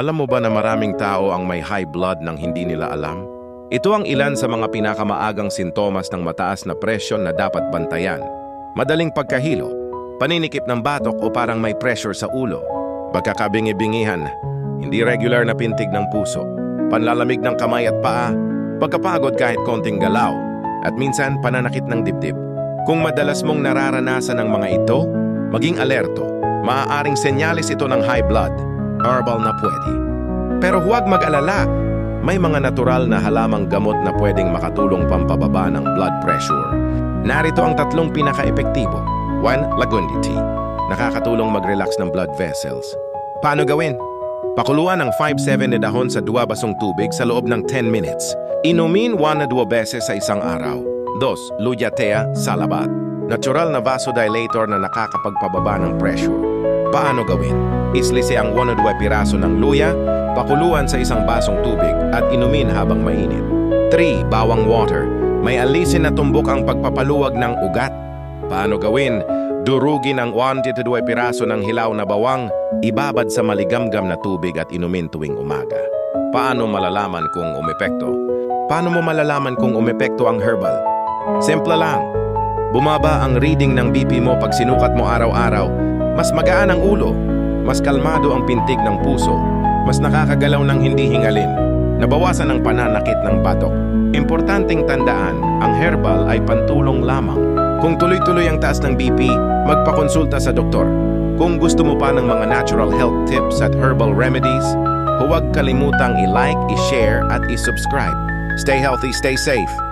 Alam mo ba na maraming tao ang may high blood nang hindi nila alam? Ito ang ilan sa mga pinakamaagang sintomas ng mataas na presyon na dapat bantayan. Madaling pagkahilo, paninikip ng batok o parang may pressure sa ulo, pagkakabingi-bingihan, hindi regular na pintig ng puso, panlalamig ng kamay at paa, pagkapagod kahit konting galaw, at minsan pananakit ng dibdib. Kung madalas mong nararanasan ang mga ito, maging alerto. Maaaring senyales ito ng high blood, herbal na pwede. Pero huwag mag-alala, may mga natural na halamang gamot na pwedeng makatulong pampababa ng blood pressure. Narito ang tatlong pinaka-epektibo. 1. Lagundi tea. Nakakatulong mag-relax ng blood vessels. Paano gawin? Pakuluan ng 5-7 na dahon sa dua basong tubig sa loob ng 10 minutes. Inumin 1 na 2 beses sa isang araw. 2. Luyatea salabat. Natural na vasodilator na nakakapagpababa ng pressure. Paano gawin? Islisi ang 1 o 2 piraso ng luya, pakuluan sa isang basong tubig at inumin habang mainit. 3. Bawang water. May alisin na tumbok ang pagpapaluwag ng ugat. Paano gawin? Durugin ang 1 to 2 piraso ng hilaw na bawang, ibabad sa maligamgam na tubig at inumin tuwing umaga. Paano malalaman kung umepekto? Paano mo malalaman kung umepekto ang herbal? Simple lang. Bumaba ang reading ng BP mo pag sinukat mo araw-araw, mas magaan ang ulo, mas kalmado ang pintig ng puso, mas nakakagalaw ng hindi hingalin, nabawasan ang pananakit ng batok. Importanteng tandaan, ang herbal ay pantulong lamang. Kung tuloy-tuloy ang taas ng BP, magpakonsulta sa doktor. Kung gusto mo pa ng mga natural health tips at herbal remedies, huwag kalimutang i-like, i-share at i-subscribe. Stay healthy, stay safe.